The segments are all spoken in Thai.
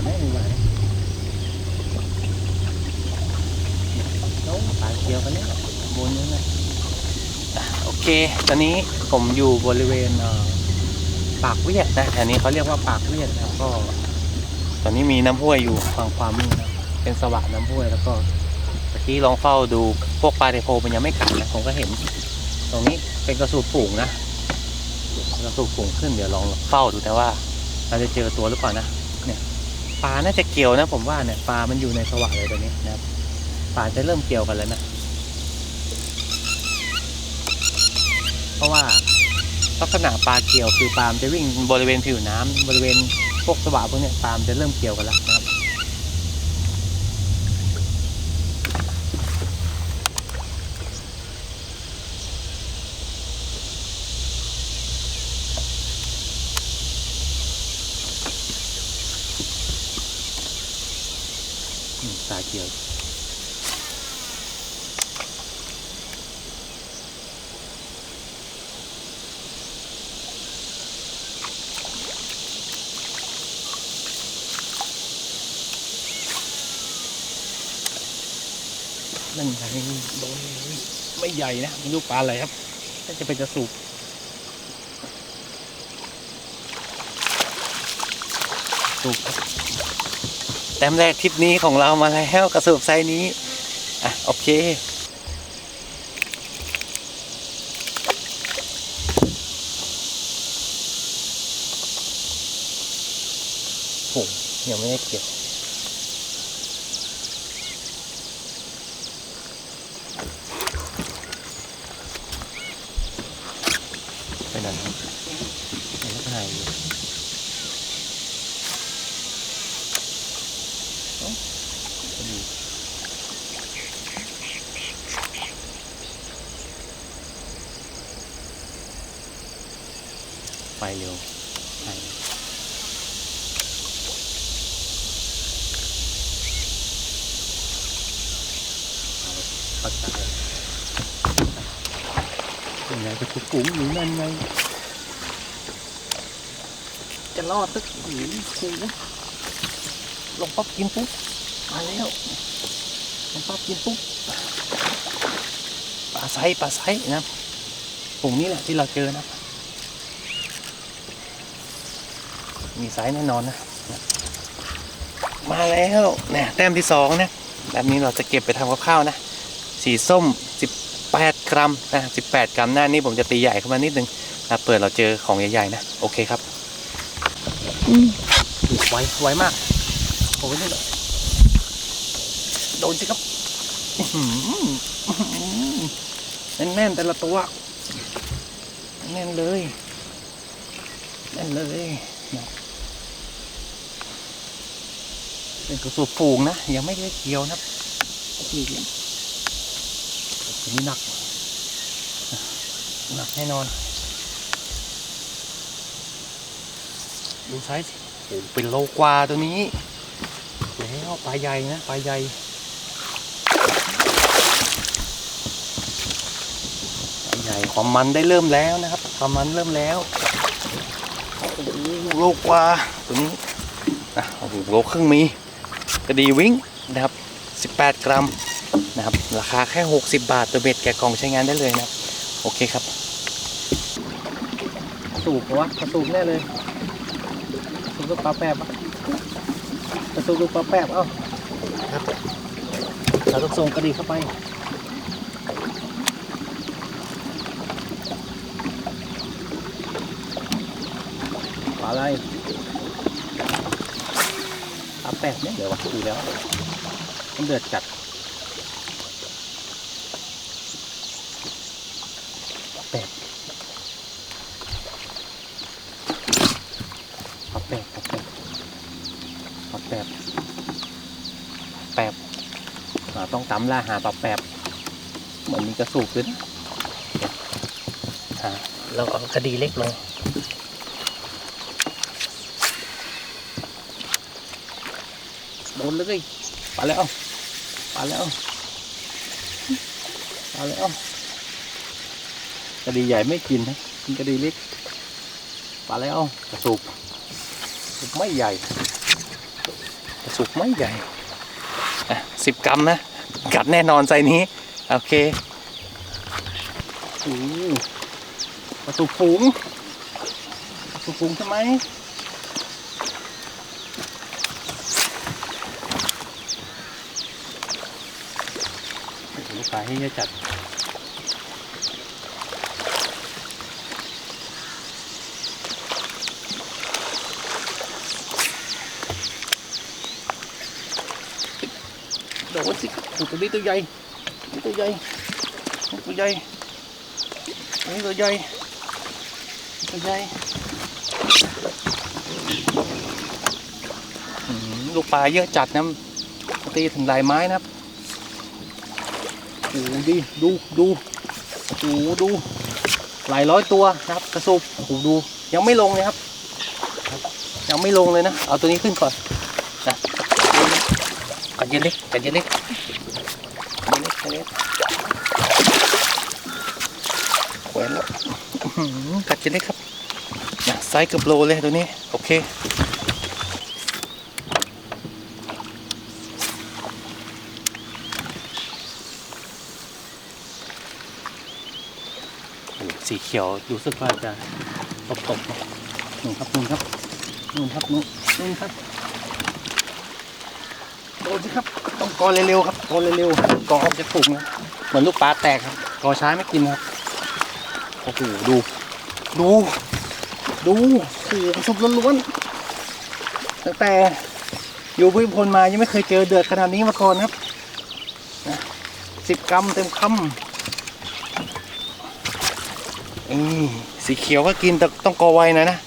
นเกี่ยว่าน้องปลาเกียวกันเนี่ยบนนี้นะอะโอเค ตอนนี้ผมอยู่บริเวณปากเวียดนะอันนี้เขาเรียกว่าปากเวียดนะก็ ตอนนี้มีน้ำห้วยอยู่ฝั่งความมือนะเป็นสวะน้ำห้วยแล้วก็เมื่อกี้ลองเฝ้าดูพวกปลาเทโพมันยังไม่กัดนะผมก็เห็น ตรงนี้เป็นกระสูบฝูงนะกระสูบฝูงขึ้นเดี๋ยวลองเฝ้าดูแต่ว่าเราจะเจอตัวหรือเปล่านะ ปลาน่าจะเกี่ยวนะผมว่าเนี่ยปลามันอยู่ในสวะเลยตอนนี้นะครับปลาจะเริ่มเกี่ยวกันแล้วนะ เพราะว่าลักษณะปลาเกี่ยวคือปลาจะวิ่งบริเวณผิวน้ำบริเวณพวกสวะพวกเนี้ยปลาจะเริ่มเกี่ยวกันแล้วนะครับ อืมปลาเกี่ยว นั่นไงโดนไม่ใหญ่นะไม่รู้ปลาอะไรครับน่าจะเป็นกระสุกสุกครับแต้มแรกทริปนี้ของเรามาแล้วกระสุบไซนี้อะโอเคโอ้ยังไม่ได้เก็บ ไปไหนครับไปแล้วถ่ายอยู่เอ้าพอดีไปเร็วถ่าย เอาเข้าใจยังไงจะคุกปุ๋งอยู่นั่นไง จะรอดสักหรือคูลงปั๊บกินปุ๊บมาแล้วลงปั๊บกินปุ๊บปลาไซส์ปลาไซส์นะปุ่งนี้แหละที่เราเจอนะ มีไซแน่นอนนะนะมาแล้วเนี่ยแต้มที่สองนะแบบนี้เราจะเก็บไปทำกับข้าวนะ สีส้ม 18 กรัมนะ18 กรัมหน้านี้ผมจะตีใหญ่ขึ้นมานิดนึงนะเปิดเราเจอของใหญ่ๆนะ โอเคครับอืมไวไวมากโอ้ยนี่เลยโดนสิครับอื้อหืออื้อหือแน่นๆแต่ละตัว แน่นเลย แน่นเลยนะเป็นกระสุบฝูงนะ ยังไม่ได้เกี่ยวนะนี่ ตัวนี้หนัก หนักแน่นอน ดูไซส์สิโอ้เป็นโลกว่าตัวนี้ แล้วปลาใหญ่นะปลาใหญ่ปลาใหญ่ความมันได้เริ่มแล้วนะครับ ความมันเริ่มแล้วโอ้โหโลกว่าตัวนี้อะโอ้โหโลครึ่งมีกระดีวิ่งนะครับ 18 กรัม นะครับ ราคาแค่ 60 บาทตัวเบ็ดแกะกล่องใช้งานได้เลยนะโอเคครับ สูบวะกระสูบแน่เลยสูบลูกปลาแป๊บอะกระสูบลูกปลาแป๊บเอ้าครับเราต้องส่งกระดีเข้าไปปลาอะไรปลาแป๊บเนี่ยเดี๋ยววะดูแล้วมันเดือดจัดปลาแป๊บ ปลาแปบปลาแปบปลาแปบแปบอ่าต้องตำล่าหาปลาแปบเหมือนมีกระสูบขึ้นอ่าเราเอาคดีเล็กลงโดนเลยปลาแล้วปลาแล้วปลาแล้วกระดีใหญ่ไม่กินนะกินกระดีเล็กมาแล้วกระสุกกระสุกไม่ใหญ่กระสุกไม่ใหญ่อะสิบกรัมนะ กัดแน่นอนไซนี้ โอเคโอ้โหกระสุกฝูงประสุกฝูงใช่ไหมลูกปลาให้เยอะจัด โดนสิโอ้ ตัวนี้ตัวใหญ่นี่ตัวใหญ่นี่ตัวใหญ่นี่ตัวใหญ่นี่ตัวใหญ่อืมลูกปลาเยอะจัดนะตีทำลายไม้นะครับโอ้โหดิดูดูโอ้โหดูหลายร้อยตัวนะครับกระสุบโอ้โหดูยังไม่ลงเลยครับครับ ยังไม่ลงเลยนะ เอาตัวนี้ขึ้นก่อนนะกัดเย็นเล็กกัดเย็นเล็ก เล็กเล็กแขวนแล้วอื้อหือกัด จะเล็กครับนะไซส์เกือบโลเลยตัวนี้ โอเค สีเขียวรู้สึกว่าจะตกตกๆนะนู่นครับนู่นครับนู่นครับนู่นนู่นครับโดนสิครับ ต้องกอเร็วๆครับกอเร็วๆกอออกจะถูกนะเหมือนลูกปลาแตกครับกอช้าไม่กินครับโอ้โหดู ดู ดูโอ้โหสุกล้วนๆตั้งแต่อยู่พุทธพลมายังไม่เคยเจอเดือดขนาดนี้มาก่อนครับสิบกรัมเต็มคำนี่สีเขียวก็กินแต่ต้องกอไวนะนะ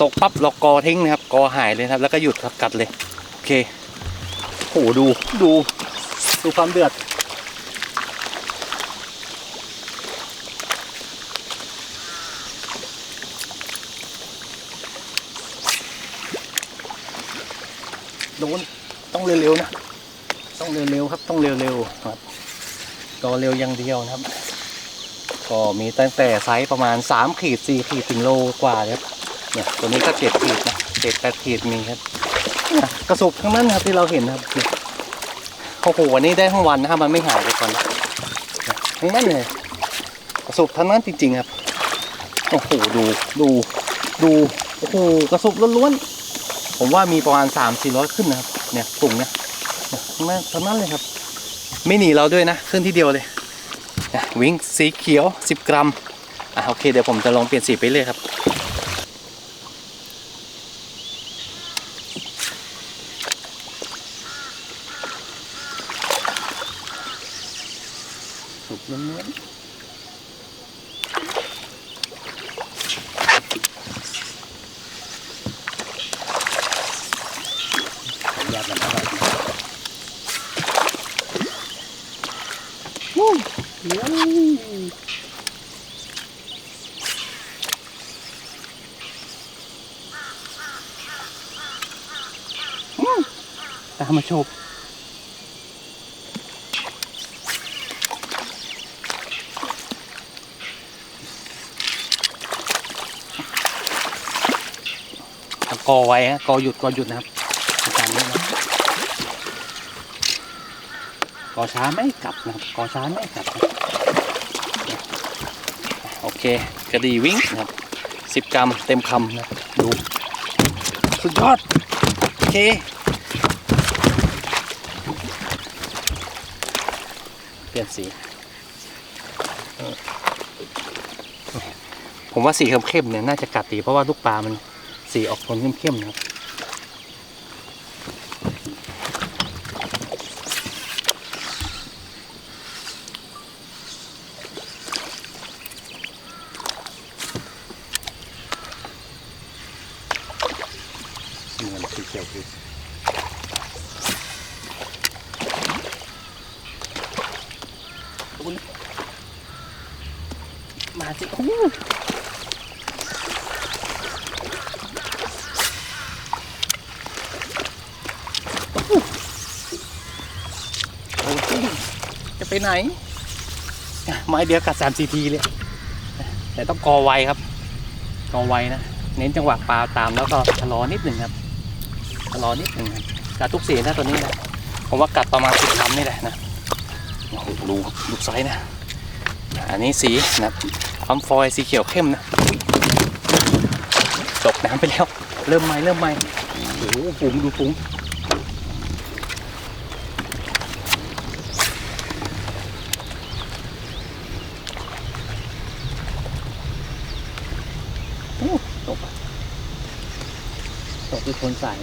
ตกปั๊บเรากอทิ้งนะครับ กอหายเลยครับ แล้วก็หยุดกัดเลย โอเคโอ้โหดูดูดูความเดือดนต้อง เร็วๆนะ ต้องเร็วๆครับ ต้องเร็วๆครับก็เร็วอย่างเดียวนะครับ ก็มีตั้งแต่ไซส์ประมาณ 3 ขีด 4 ขีดถึงโลกว่าครับ เนี่ยตัวนี้ก็เจ็ดขีดนะเจ็ดแปดขีดมีครับเนี่ยกระสุกทั้งนั้นครับที่เราเห็นครับโอ้โหวันนี้ได้ทั้งวันนะครับมันไม่หายไปก่อนทั้งนั้นเลยกระสุกทั้งนั้นจริง ๆครับ โอ้โหดูดูดูโอ้โหกระสุกล้วนๆผมว่ามีประมาณ3 4 0 0 ขึ้นนะครับ เนี่ยกลุ่มเนี่ยเนี่ยทั้งนั้นทั้งนั้นเลยครับ ไม่หนีเราด้วยนะขึ้นที่เดียวเลยวิ่งสีเขียว 10 กรัมอะโอเคเดี๋ยวผมจะลองเปลี่ยนสีไปเลยครับสุกล้วนๆขออนุญาตนะครับวู้เดี๋ยวอืมตามมาโชบกอไว้ฮะกอหยุดกอหยุดนะครับอาการนี้นะกอช้าไม่กลับนะครับกอช้าไม่กลับ โอเคกระดีวิ่งนะครับสิบกรัมเต็มคำนะดู สุดยอด โอเค ลี่ยนสีเออผมว่าสีเข้มๆเนี่ยน่าจะกัดดีเพราะว่าลูกปลามันสีออกโทนเข้มๆนะครับ เหมือนสีเขียวคืออุ๊ยมาสิโอ้โหโอ้โห จะไปไหน ไม้เดียวกัดสามสี่ทีเลย แต่ต้องกอไวครับ กอไวนะ เน้นจังหวะปลาตามแล้วก็ชะลอนิดหนึ่งครับชะลอนิดหนึ่งครับกัดทุกสีนะตัวนี้นะผมว่ากัดประมาณสิบคำนี่แหละนะโอ้โหดูดูไซส์นะ อันนี้สีนะครับอัมฟอยสีเขียวเข้มนะตกน้ำไปแล้ว เริ่มใหม่เริ่มใหม่โอ้โหฝูงดูฝูงโอ้ตก ตกที่คนสาย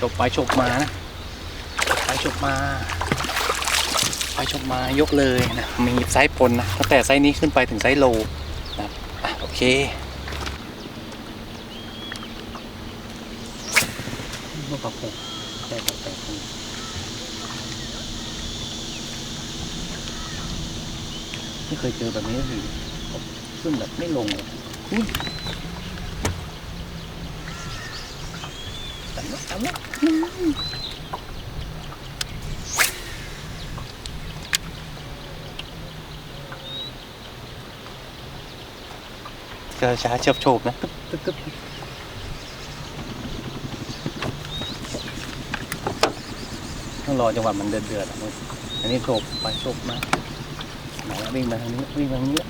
จบไปจบมานะ ไปจบมา ไปชมมายกเลยนะ มีไซส์ปนนะตั้งแต่ไซส์นี้ขึ้นไปถึงไซส์โล เค เมื่อปรับปรุงได้แปลกๆนี่ไม่เคยเจอแบบนี้เลยขึ้นแบบไม่ลงเลยอุ้ยตำละตำละเจอช้าเฉียบโฉบนะต้องรอจังหวะมันเดือดเดือดๆอะนุ๊กอันนี้โฉบไปโฉบมาไหนอะวิ่งมาทางนี้วิ่งมาทางนี้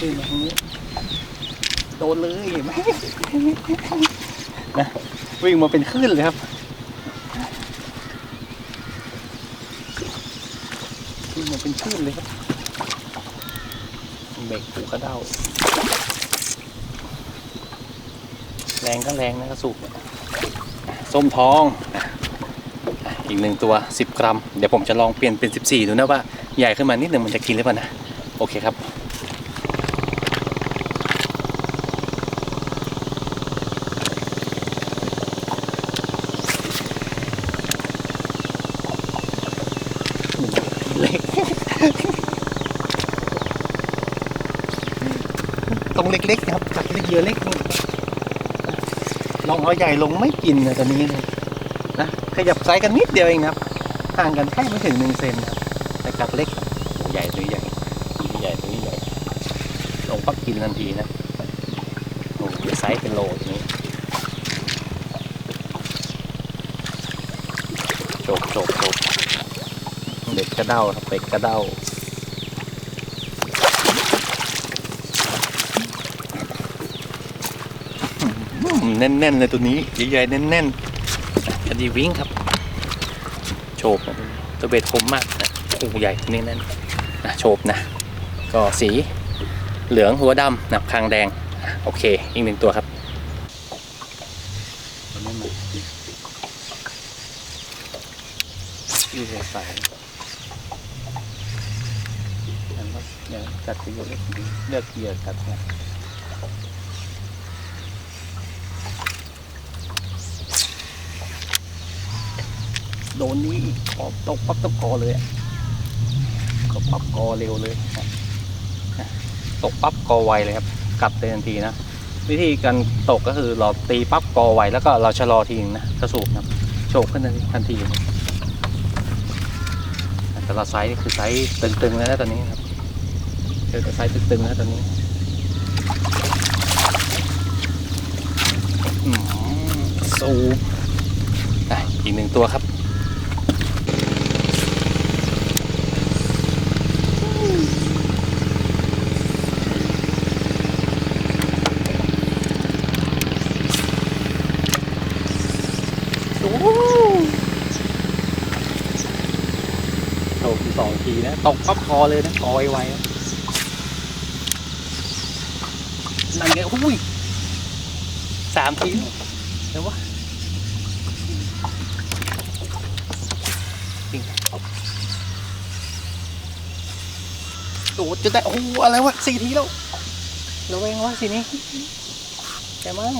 วิ่งมาทางนี้โดนเลยนไหมนะวิ่งมาเป็นคลื่นเลยครับวิ่งมาเป็นคลื่นเลยครับ บรกหูกกระเด้า แรงก็แรงนะกระสุกเนี่ยส้มทองอีกหนึ่งตัว 10 กรัม เดี๋ยวผมจะลองเปลี่ยนเป็น 14 ดูนะว่า ใหญ่ขึ้นมานิดหนึ่งมันจะกินหรือเปล่านะ โอเคครับ เล็ก ตรง เล็กๆครับจากเล็กเยอะเล็กลองเอาใหญ่ลงไม่กินนะตัวนี้เลยนะขยับไซส์กันนิดเดียวเองนะครับห่างกันแค่ไม่ถึงหนึ่งเซนครับแต่กัดเล็กใหญ่ตัวใหญ่ตัวใหญ่ตัวใหญ่ลงปั๊บกินทันทีนะโอ้โหไซส์เป็นโลตัวนี้โฉบโฉบโฉบเด็กกระเด้าครับเป็ดกระเด้า แน่นๆเลยตัวนี้ใหญ่ๆแน่นๆคดีวิ่งครับ โฉบนะตัวเบ็ดคมมากนะโอ้โหใหญ่ตัวนี้แน่นนะโฉบนะ ก็สีเหลืองหัวดำนะคางแดงอะโอเค อีกหนึ่งตัวครับยืดสายเนี่ยกัดไปอยู่เลือกเหยื่อกัดนะ ดนนี้อีกพอตกปั๊บตกกอเลยก็ปั๊บกอเร็วเลยตกปั๊บกอไวเลยครับกลับเลยทันทีนะวิธีการตกก็คือเราตีปั๊บกอไวแล้วก็เราชะลอทีนึงนะกระสูบนะโฉบขึ้นทันทีแต่ละไซส์นี่คือไซส์ตึงๆแล้วนะตอนนี้ครับเจอแต่ไซส์ตึงๆแล้วตอนนี้อืมสูบอะอีกหนึ่งตัวครับ โอ้โหต กสองทีนะ ตกปั๊บคอเลยนะคอไวๆนะนั่นไงอุ้ยสามทีเดี๋ยววะจริงโอ้จะได้โอ้โหอะไรวะสี่ทีแล้วระแวงวะสีนี้แกมั้ง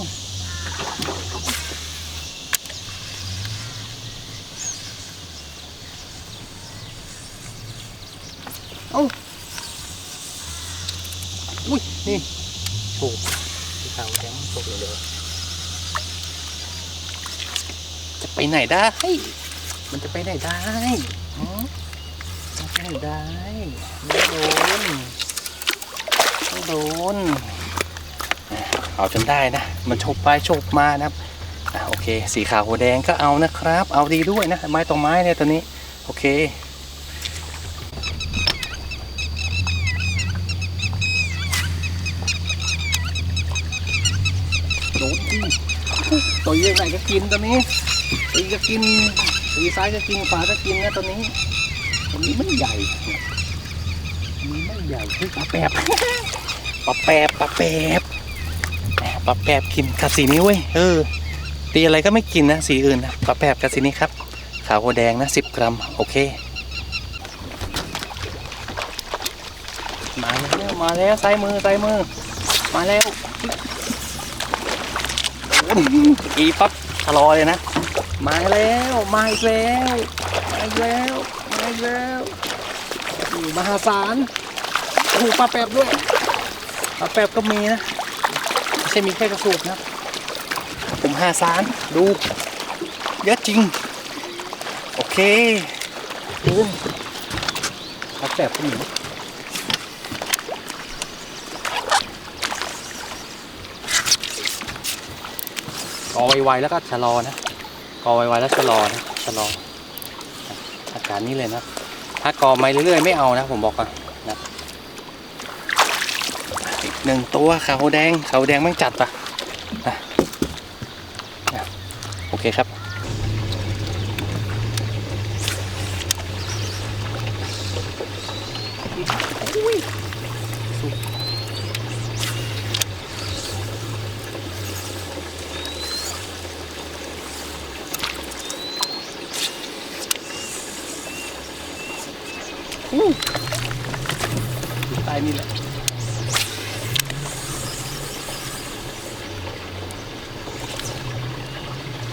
เอ้านี่โอ้สีขาวแดงตกเลยเลยจะไปไหนได้ มันจะไปไหนได้หืมมันไปไหนได้ไม่โดนไม่โดนอะเอาจนได้นะ มันฉกไปฉกมานะครับอะโอเค สีขาวหัวแดงก็เอานะครับ เอาดีด้วยนะ ไม้ต่อไม้เนี่ยตัวนี้ โอเค โดนที่ ตัวยังไงก็กินตัวนี้ตีก็กินตีซ้ายก็กินขวาก็กินนะตัวนี้ตัวนี้มันใหญ่มันไม่ใหญ่คือปลาแปบปลาแปบปลาแปบปลาแปบกินกับสีนี้เว้ยเออตีอะไรก็ไม่กินนะสีอื่นนะปลาแปบกับสีนี้ครับ ขาวหัวแดงนะสิบกรัมโอเคมาแล้วมาแล้วซ้ายมือซ้ายมือ มาแล้ว อีปั๊บชะลอเลยนะ มาแล้วมาอีกแล้วมาอีกแล้วมาอีกแล้วนี่มหาศาลโอ้โหปลาแปบด้วยปลาแปบก็มีนะไม่ใช่มีแค่กระสุนนะผมหาศาลดูเยอะจริง โอเคดูปลาแปบก็มี อไวๆแล้วก็ชะลอนะกอไวๆแล้วชะลอนะชะลออาการนี้เลยนะถ้ากอไม่เรื่อยๆไม่เอานะ ผมบอกก่อนนะอีกหนึ่งตัวขาวแดงขาวแดงแม่งจัดปะนะนะโอเคครับ อยู่ใต้นี่แหละ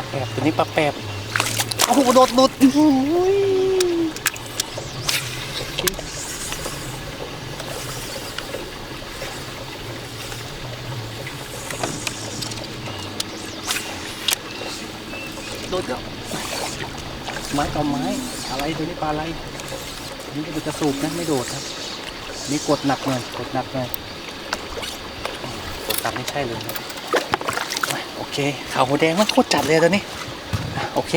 แปบตัวนี้ปลาแปบโอ้โหโดดโดดอื้อหือโดดแล้วไม้ต่อไม้อะไรตัวนี้ปลาอะไรนี่จะเป็นกระสูบนะไม่โดดครับนี่กดหนักหน่อยกดหนักหน่อยกดตักไม่ใช่เลยครับ เคขาวหัวแดงมันโคตรจัดเลยตอนนี้ โอเค